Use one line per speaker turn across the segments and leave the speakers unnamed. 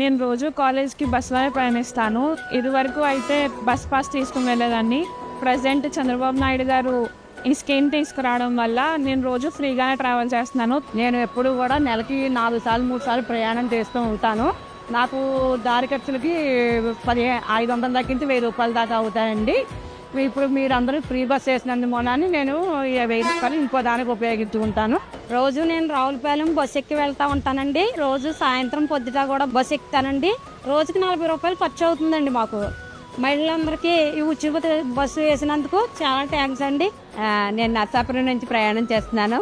నేను రోజు కాలేజ్కి బస్సులోనే ప్రయాణిస్తాను. ఇదివరకు అయితే బస్ పాస్ తీసుకుని వెళ్ళేదాన్ని. ప్రజెంట్ చంద్రబాబు నాయుడు గారు ఈ స్కీమ్ తీసుకురావడం వల్ల నేను రోజు ఫ్రీగానే ట్రావెల్ చేస్తున్నాను.
నేను ఎప్పుడు కూడా నెలకి నాలుగు సార్లు మూడు సార్లు ప్రయాణం చేస్తూ ఉంటాను. నాకు దారి ఖర్చులకి పది ఐదు వందల దాకా నుంచి వెయ్యి రూపాయల దాకా అవుతాయండి. ఇప్పుడు మీరందరూ ఫ్రీ బస్ వేసినందుమోనని నేను వెయ్యి రూపాయలు ఇంకో దానికి ఉపయోగించుకుంటాను.
రోజు నేను రావులపాలెం బస్సు ఎక్కి వెళ్తా ఉంటానండి. రోజు సాయంత్రం పొద్దుట కూడా బస్సు ఎక్కుతానండి. రోజుకి నలభై రూపాయలు ఖర్చు అవుతుందండి మాకు. మహిళలందరికీ ఈ ఉచిత బస్సు వేసినందుకు చాలా థ్యాంక్స్ అండి.
నేను నర్సాపురం నుంచి ప్రయాణం చేస్తున్నాను.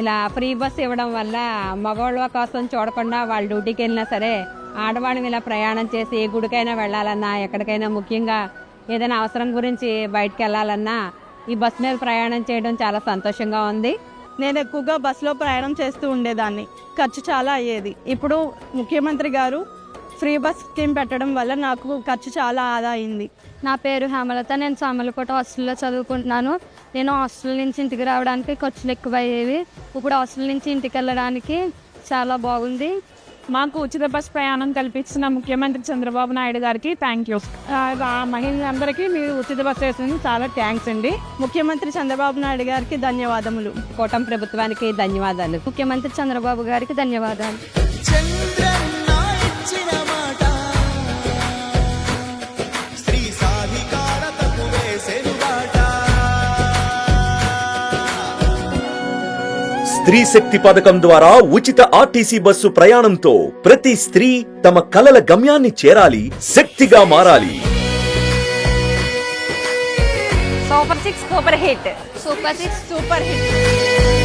ఇలా ఫ్రీ బస్ ఇవ్వడం వల్ల మగవాళ్ళ కోసం చూడకుండా వాళ్ళ డ్యూటీకి వెళ్ళినా సరే ఆడవాళ్ళం ఇలా ప్రయాణం చేసి ఏ గుడికైనా వెళ్ళాలన్నా ఎక్కడికైనా ముఖ్యంగా ఏదైనా అవసరం గురించి బయటకు వెళ్ళాలన్నా ఈ బస్ మీద ప్రయాణం చేయడం చాలా సంతోషంగా ఉంది.
నేను ఎక్కువగా బస్సులో ప్రయాణం చేస్తూ ఉండేదాన్ని. ఖర్చు చాలా అయ్యేది. ఇప్పుడు ముఖ్యమంత్రి గారు ఫ్రీ బస్ స్కీమ్ పెట్టడం వల్ల నాకు ఖర్చు చాలా ఆదా అయింది.
నా పేరు హేమలత. నేను సామలకోట హాస్టల్లో చదువుకుంటున్నాను. నేను హాస్టల్ నుంచి ఇంటికి రావడానికి ఖర్చులు ఎక్కువ అయ్యేవి ఇప్పుడు హాస్టల్ నుంచి ఇంటికి వెళ్ళడానికి చాలా బాగుంది.
మాకు ఉచిత బస్ ప్రయాణం కల్పించిన ముఖ్యమంత్రి చంద్రబాబు నాయుడు గారికి థ్యాంక్ యూ
మహిళలందరికీ మీరు ఉచిత బస్ వేసినందుకు చాలా థ్యాంక్స్ అండి. ముఖ్యమంత్రి చంద్రబాబు నాయుడు గారికి ధన్యవాదములు.
కూటమి ప్రభుత్వానికి ధన్యవాదాలు.
ముఖ్యమంత్రి చంద్రబాబు గారికి ధన్యవాదాలు.
స్త్రీ శక్తి పథకం ద్వారా ఉచిత ఆర్టీసీ బస్సు ప్రయాణంతో ప్రతి స్త్రీ తమ కలల గమ్యాన్ని చేరాలి శక్తిగా మారాలి.
Super six super hit.
Super six
super hit.